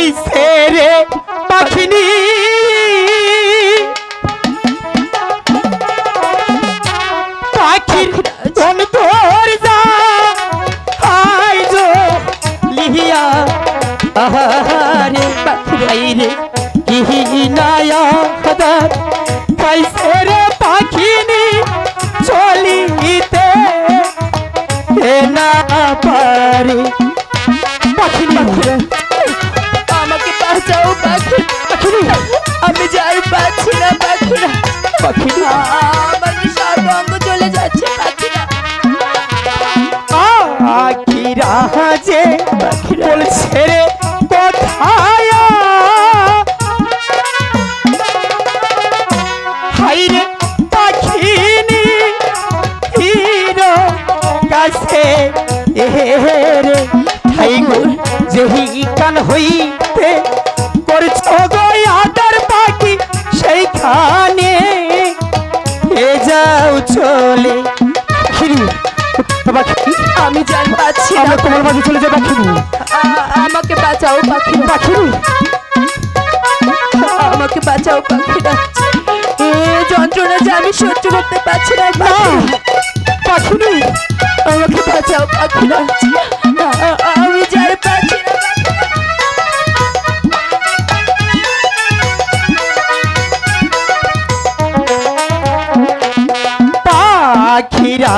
পাইছে রে পাখিনি। পাখির কোন তোর যা হাই জো লিহিয়া আহারে পাখিরে কি নায়া খদার পাইছে রে পাখিনি চলিতে না পারে। পাখি আমি যাই পাচ্ছি না পাখিরা পাখিনি আমার সর্বঙ্গ চলে যাচ্ছে, পাখিরা। পাখিরা যে বলছে রে কোথায় ঠাইগুর যেহি কান হইতে যাও চলে। আমি জান পাচ্ছি না। তোমার মাঝে চলে যাব খিরি। আমাকে বাঁচাও পাখিরা। পাখিরি আমাকে বাঁচাও পাখিরা। এ যন্ত্রণা যে আমি সহ্য করতে পারছি না পাখিরা। পাখিরি। আমাকে বাঁচাও পাখিরা।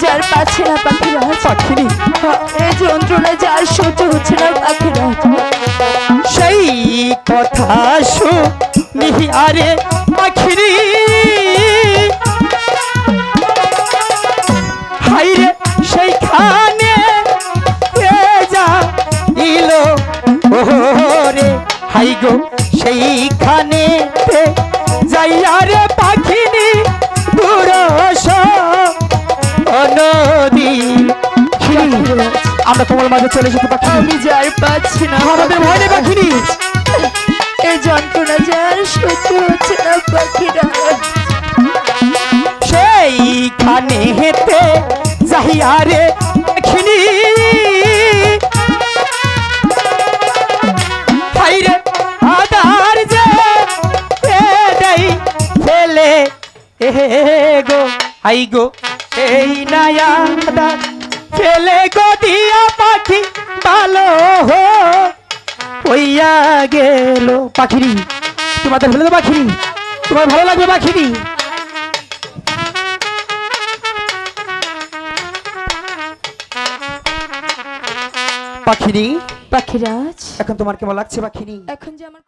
যার পাচ্ছি না পাখিরা পাখিনি এই যন্ত্রণা যার সহ্য হচ্ছে না পাখিরা সেই কথা শুনি আরে পাখিরি। হাইরে সেইখানে যা ইলো হাই গো পাখিনি দূর নদী। আমরা তোমার মাঝে চলে যেতে পাখিনি আমি যার পাচ্ছি না। আমাদের ভয় নেই পাখিনি এই যন্ত্রণা যার সহ্য হচ্ছে না পাখিরা। সেইখানে হেতে যাহিয়ারে পাখিনি হাইরে আদার যে ফেলে। এ গো হাই গো। এই নায়া আদার ফেলে গো দিয়া পাখি ভালো হো। হইয়া গেল পাখিরি। তোমাদের দো পাখিরি? তোমার ভালো লাগবে পাখিরি? পাখিরি? পাখিরাজ? এখন তোমার কেমন লাগছে পাখিরি? এখন যে আমার